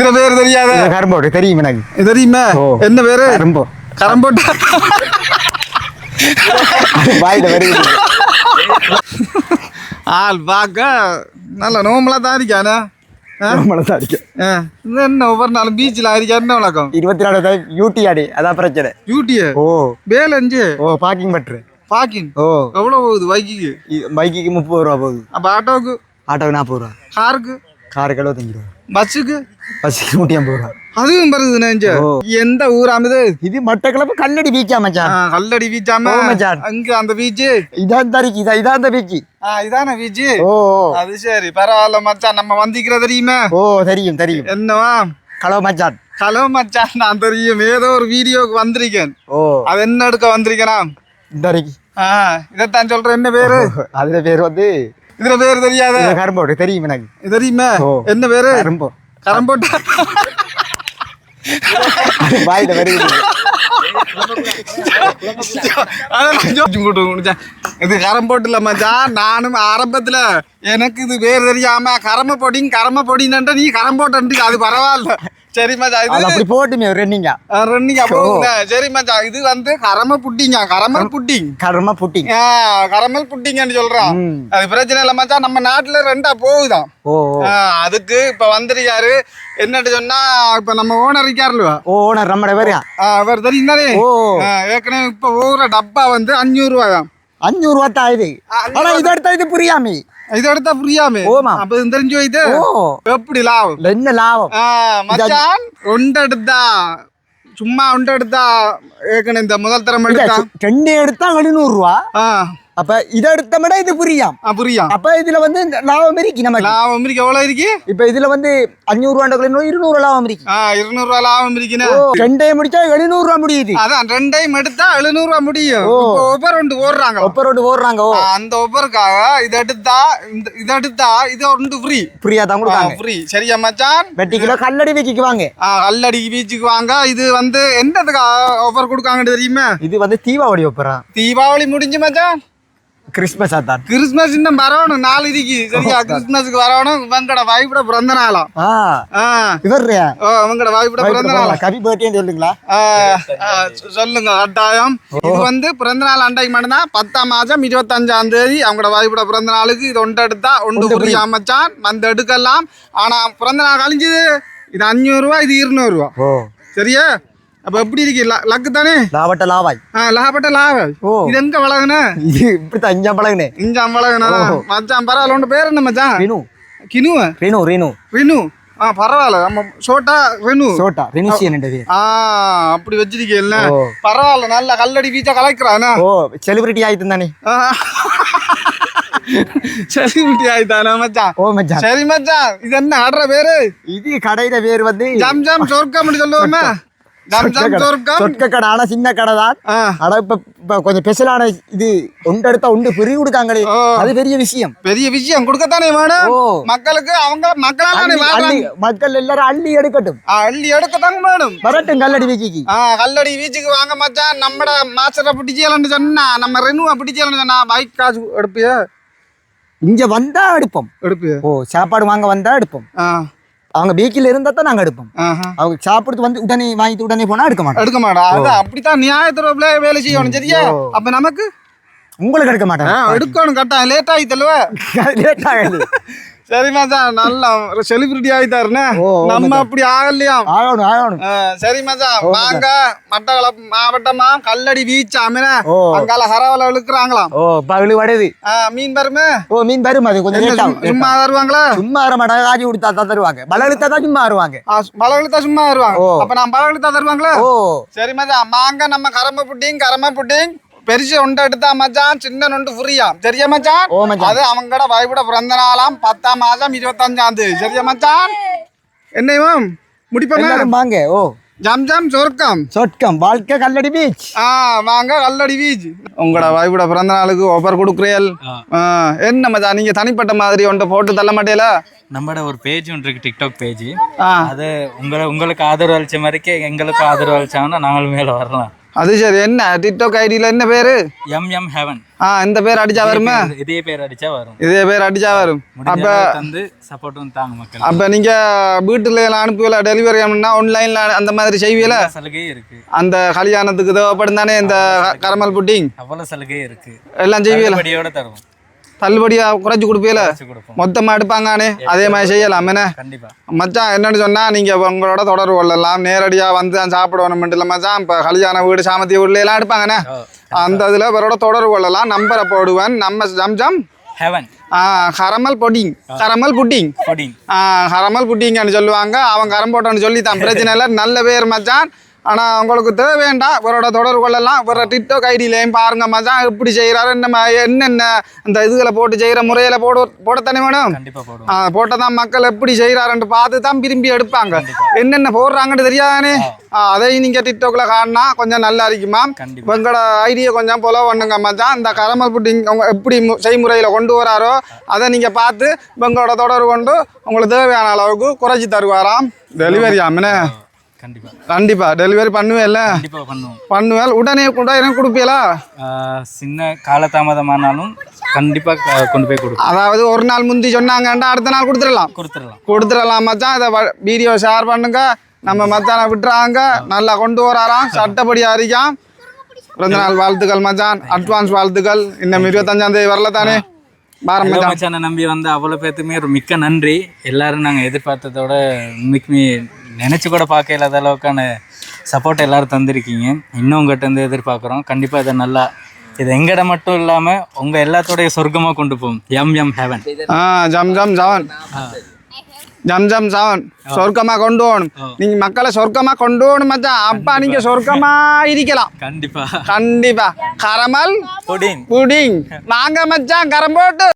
இதுல பேரு தெரியாத? இது கரும்போடு தெரியும் எனக்கு. தெரியுமா. என்ன பேரு கரும்போ. கரம்போட்டா ஆள் பார்க்க நல்ல நோம்பலா தான் இருக்கானே. என்ன ஒவ்வொரு நாளும் பீச்சில் ஆയിരിக்க என்ன வழக்கம்? இருபத்தி நாலு யூடி ஆடி. அதான் பிரச்சனை. டியூட்டிய ஓ. வேலஞ்சு ஓ பார்க்கிங் பற்று. பாக்கிங் ஓ. எவ்வளோ போகுது பைக்குக்கு பைக்குக்கு முப்பது ரூபா போகுது. அப்போ ஆட்டோவுக்கு? ஆட்டோக்கு நாற்பது ரூபா. காருக்கு காருக்கு எழுபத்தஞ்சு ரூபா பஸ்ஸுக்கு? பஸ்ஸுக்கு நூற்றி ஐம்பது ரூபா அதுவும் வருது. எந்த ஊர் அமுது இது மட்டக்களப்பு கல்லடி பீச்சா மச்சான். கல்லடி பீச்சாம மச்சான். அங்க அந்த பீச்சு இதான் தரிக்கு இதா இதான் அந்த பீச்சு ஆ இதானே பீச்சு ஓ. அது சரி பரவாயில்ல மச்சான். நம்ம வந்திக்கிற தெரியுமா? ஓ தெரியும் தெரியும். என்னவா? ஹலோ மச்சான். ஹலோ மச்சான் நான் தெரியும். ஏதோ ஒரு வீடியோக்கு வந்திருக்கேன். ஓ. அது என்ன எடுக்க வந்திருக்கேனா? இந்த இதைத்தான் சொல்றேன். என்ன பேரு? அதுல பேர் வந்து இதுல பேரு தெரியாத. இது கரும்போடு தெரியும் எனக்கு. தெரியுமா. என்ன பேரு கரும்போ. கரம்போட்டா வாயில வருது. இது கரம்போட்டுல மச்சான் நானும் ஆரம்பத்துல எனக்கு இது பேர் தெரியாம கரம பொடிங்க கரம பொடின்னு நீ கரம்போட்டு அது பரவாயில்ல. சரி மச்சான் அது இது அப்படி போட்டுமே ரெண்டிங்க சரி மச்சான் இது வந்து கரம புட்டிங்க கரமல் புட்டிங். கருமா புட்டிங். கரமல் புட்டிங்கன்னு சொல்றான். அது பிரச்சனை இல்லை மச்சான் நம்ம நாட்டுல ரெண்டா போகுதான். அதுக்கு இப்ப வந்திருக்காரு. என்னட்டு சொன்னா இப்ப நம்ம ஓனர் இருக்காருல்வா ஓனர் நம்மட பேரியா அவர் தெரியும் தானே ஏற்கனவே இப்ப ஒவ்வொரு டப்பா வந்து அஞ்சூறு ரூபாயாம் அஞ்சூறு ரூபா தான் இது ஆனா இது எடுத்தா இது புரியாமே. இது எடுத்தா புரியாமே ஓமா. அப்ப இது தெரிஞ்சு போயிட்டு ஓ எப்படி லாபம் இல்ல, என்ன லாபம் ஆ, மச்சான் ஒன்று எடுத்தா சும்மா ஒன்று எடுத்தா ஏற்கனவே இந்த முதல் தரம் எடுத்தா ரெண்டு எடுத்தா எழுநூறு ரூபா ஆ அப்ப இதை எடுத்த விட இது புரியாம். புரியும். அப்ப இதுல வந்து லாபம் இருக்கு நமக்கு. லாபம் இருக்கு எவ்வளவு இருக்கு? இப்ப இதுல வந்து அஞ்சூறு ரூபாய் இருநூறு லாபம் இருக்கு. இருநூறு ரூபா லாபம் இருக்குன்னு ரெண்டையும் முடிச்சா எழுநூறு ரூபா முடியுது. அதான் ரெண்டையும் எடுத்தா எழுநூறு ரூபா முடியும். ஒவ்வொரு ரெண்டு ஓடுறாங்க. ஒப்பரோடு ஓடுறாங்க ஓ. அந்த ஒவ்வொருக்காக இது எடுத்தா இந்த இது எடுத்தா இது ஒன்று ஃப்ரீ புரியா தான் கொடுத்தாங்க. ஃப்ரீ சரியா மச்சான்? வெட்டி கிலோ கல்லடி வைக்கிக்கு வாங்க. கல்லடி பீச்சுக்கு வாங்க. இது வந்து என்னதுக்கு ஆஃபர் கொடுக்காங்கன்னு தெரியுமா? இது வந்து தீபாவளி ஒப்பரா தீபாவளி முடிஞ்சு மச்சான்? கிறிஸ்மஸ் தான் கிறிஸ்மஸ் இன்னும் வரணும் நாலு இதுக்கு சரியா? கிறிஸ்மஸ்க்கு வரணும் இவங்கட வாய்ப்புட பிறந்த நாளாம் இவர் இவங்கட வாய்ப்புட பிறந்த நாளா? கவி பர்த்டே சொல்லுங்களா? சொல்லுங்க கட்டாயம் இது வந்து பிறந்த நாள் அன்றைக்கு மட்டும்தான். பத்தாம் மாதம் இருபத்தஞ்சாம் தேதி அவங்களோட வாய்ப்புட பிறந்த நாளுக்கு இது ஒன்று எடுத்தா ஒன்று புரிய அமைச்சான் வந்து எடுக்கலாம். ஆனா பிறந்த நாள் கழிஞ்சது இது அஞ்சூறு ரூபா இது இருநூறு ரூபா. ஓ. சரியா? அப்ப எப்படி இருக்கு? லக்கு தானே? லாவட்ட லாவாய். ஆ லாபட்ட லாபம் ஓ. இது எங்க வளகுன? இது இப்படித்தான் அஞ்சா பழகுனே. இஞ்சாம் வளகுனா மச்சான் பரவாயில்ல. உன் பேர் என்ன மச்சான்? ரீனு. கினுவ? ரீனு ரீனு. ரினு. ஆ பரவாயில்ல. நம்ம சோட்டா ரினு. சோட்டா ரினிஷியன் என்ற பேர். ஆ அப்படி வச்சிருக்கேல்ல. பரவாயில்ல. நல்ல கல்லடி பீச்சா கலைக்கிறானா ஓ செலிபிரிட்டி ஆயிட்டு தானே. சரி முட்டி ஆயிட்டானா மச்சான்? ஓ மச்சான். சரி மச்சான். இது என்ன ஆடுற பேரு? இது கடையில பேர் வந்து ஜம் ஜம் சொர்க்கம் சொல்லுவோமே. சொற்க கடை ஆனா சின்ன கடை தான். ஆனா இப்ப இப்ப கொஞ்சம் ஸ்பெஷலான இது ஒன்று எடுத்தா ஒன்று பெரிய கொடுக்காங்களே. அது பெரிய விஷயம். பெரிய விஷயம். கொடுக்கத்தானே வேணும். மக்களுக்கு அவங்க மக்களால மக்கள் எல்லாரும் அள்ளி எடுக்கட்டும். அள்ளி எடுக்கத்தாங்க வேணும்? வரட்டும் கல்லடி வீக்கிக்கு ஆ கல்லடி பீச்சுக்கு வாங்க மச்சான் நம்மட மாஸ்டரை பிடிச்சலன்னு சொன்னா நம்ம ரெனுவை பிடிச்சலன்னு சொன்னா பைக் காசு எடுப்பியா? இங்க வந்தா எடுப்போம். எடுப்பியா? ஓ சாப்பாடு வாங்க வந்தா எடுப்போம். அவங்க பீக்கில் இருந்தா தான் நாங்க எடுப்போம். அவங்க சாப்பிட்டு வந்து உடனே வாங்கிட்டு உடனே போனா எடுக்க மாட்டோம் எடுக்க மாட்டா அது அப்படித்தான் நியாயத்துறவுல வேலை செய்யணும் சரியா? அப்ப நமக்கு? உங்களுக்கு எடுக்க மாட்டேன் எடுக்கணும் கட்டாயம் லேட் ஆயித்தல்வ லேட் ஆகுது சரி மச்சான் நல்ல செலிபிரிட்டி ஓ, நம்ம அப்படி ஆகலையாம் ஆகணும் ஆகணும். சரி மச்சான் வாங்க. மட்டக்களப்பு மாவட்டமா? கல்லடி பீச் அமின ஓ. அங்கால ஹரவல இழுக்கிறாங்களாம். ஓ பகலு வடது மீன் வருமே? ஓ மீன் வரும் அது கொஞ்சம் சும்மா வருவாங்களா? சும்மா வர மாட்டாங்க காஜி கொடுத்தா தான் தருவாங்க. பலழுத்தா தான் சும்மா வருவாங்க. பழகெழுத்தா சும்மா வருவாங்க. அப்ப நான் பழகெழுத்தா தருவாங்களா? ஓ. சரி மச்சான் வாங்க நம்ம கரம்ப புட்டிங் கரம புட்டிங். பெருசு ஒன்று எடுத்தா மச்சான் சின்ன நொண்டு ஃப்ரீயா சரியா மச்சான்? ஓ மச்சான். அது அவங்கட வாய்ப்புட பிறந்த நாளாம் பத்தாம் மாதம் இருபத்தஞ்சாம் தேதி. சரியா மச்சான்? என்னையும் முடிப்போமே? வாங்க. ஓ. ஜம் ஜம் சொர்க்கம். சொட்கம் வாழ்க்கை கல்லடி பீச் ஆ வாங்க கல்லடி பீச் உங்களோட வாய்ப்புட பிறந்த நாளுக்கு ஒப்பர் கொடுக்குறீல். என்ன மச்சான் நீங்க தனிப்பட்ட மாதிரி ஒன்றை போட்டு தள்ள மாட்டேல? நம்மட ஒரு பேஜ் ஒன்று இருக்கு டிக்டாக் பேஜ் ஆ. அது உங்களை உங்களுக்கு ஆதரவு அளிச்ச மாதிரிக்கே எங்களுக்கு ஆதரவு அளிச்சாங்கன்னா நாங்களும் மேலே வரலாம். அது சரி என்ன? டிக்டாக் ஐடியில் என்ன பேரு? எம் எம் ஹெவன் ஆ இந்த பேர் அடிச்சா வருமா? இதே பேர் அடிச்சா வரும். இதே பேர் அடிச்சா வரும். அப்ப அளவு தந்து சப்போர்ட்டும் தாங்க மக்கள். அப்ப நீங்க வீட்டுல எல்லாம் அனுப்புவீங்களா? டெலிவரி ஆகணும்னா ஆன்லைன்ல அந்த மாதிரி செய்வீல சலுகையும் இருக்கு. அந்த கல்யாணத்துக்கு தேவைப்படும் தானே இந்த கரமல் புட்டிங் அவ்வளவு சலுகையும் இருக்கு. எல்லாம் செய்வீல தருவோம். தள்ளுபடியா குறைச்சு கொடுப்பீல மொத்தமா எடுப்பாங்கண்ணே அதே மாதிரி செய்யலாம். என்ன கண்டிப்பா. மச்சான் என்னன்னு சொன்னா நீங்க உங்களோட தொடர்பு கொள்ளலாம். நேரடியா வந்து சாப்பிடணும் இல்லை மச்சான். இப்போ கல்யாண வீடு சாமத்திய வீடுல எல்லாம் எடுப்பாங்கண்ணே. அந்த இதுல இவரோட தொடர்பு கொள்ளலாம். நம்பரை போடுவேன். நம்ம ஜம்ஜம் ஹெவன் ஆ, caramel pudding caramel pudding caramel புட்டிங்கன்னு சொல்லுவாங்க. அவன் கரம் போட்டான்னு சொல்லி தான் பிரச்சனை இல்லை. நல்ல பேர் மச்சான். ஆனால் உங்களுக்கு தேவைண்டா. இவரோட தொடர்பு கொள்ளலாம் இவரோட டிக்டாக் ஐடியிலையும் பாருங்க மச்சான் எப்படி செய்கிறாரு என்ன என்னென்ன அந்த இதுகளை போட்டு செய்கிற முறையில் போட போடத்தானே வேணும்? ஆ, போட்டதான் மக்கள் எப்படி செய்கிறாருன்ட்டு பார்த்து தான் விரும்பி எடுப்பாங்க என்னென்ன போடுறாங்கன்னு தெரியாதானே? ஆ, அதையும் நீங்கள் டிக்டாக்ல காட்டினா கொஞ்சம் நல்லா இருக்குமா? உங்களோட ஐடியை கொஞ்சம் ஃபாலோ பண்ணுங்க மச்சான். இந்த கரமல் புட்டிங் எப்படி செய்முறையில் கொண்டு வராரோ அதை நீங்கள் பார்த்து உங்களோட தொடர்பு கொண்டு உங்களுக்கு தேவையான அளவுக்கு குறைச்சி தருவாராம். டெலிவரி ஆமினே கண்டிப்பா. டெலிவரி பண்ணுவேல். உடனே உடனே கொடுப்பீங்களா ஆஹ் சின்ன காலதாமதமானாலும் கண்டிப்பா கொண்டு போய் கொடுப்போம். அதாவது ஒரு நாள் முந்தி சொன்னாங்கண்டா அடுத்த நாள் கொடுத்துடலாம். கொடுத்துடலாம். கொடுத்துடலாம் மச்சான். இதை வீடியோ ஷேர் பண்ணுங்க. நம்ம மச்சானை விட்டுறாங்க. நல்லா கொண்டு வராராம். சட்டப்படி அறிக்காம் பிறந்த நாள் வாழ்த்துக்கள் மச்சான். அட்வான்ஸ் வாழ்த்துக்கள். இன்னும் இருபத்தஞ்சாம் தேதி வரல தானே? மச்சான். நம்பி வந்த அவ்வளோ பேர்த்துமே ஒரு மிக்க நன்றி. எல்லாரும் நாங்கள் எதிர்பார்த்ததோட உண்மைக்குமே நினச்சி கூட பார்க்க இல்லாத அளவுக்கான சப்போர்ட் எல்லாரும் தந்திருக்கீங்க. இன்னும் உங்கள்கிட்ட இருந்து எதிர்பார்க்குறோம். கண்டிப்பாக இதை நல்லா இது எங்கட மட்டும் இல்லாமல் உங்கள் எல்லாத்தோடைய சொர்க்கமாக கொண்டு போகும் எம் எம் ஹெவன் ஆ ஜம் ஜம் ஜவன். Zamzam heaven. சொர்க்கமா கொண்டு போகணும். நீங்க மக்களை சொர்க்கமா கொண்டு போகணும் மச்சான். அப்பா நீங்க சொர்க்கமா இருக்கலாம். கண்டிப்பாக கண்டிப்பா. Caramel pudding. புடிங். வாங்க மச்சான் கரம் போட்டு.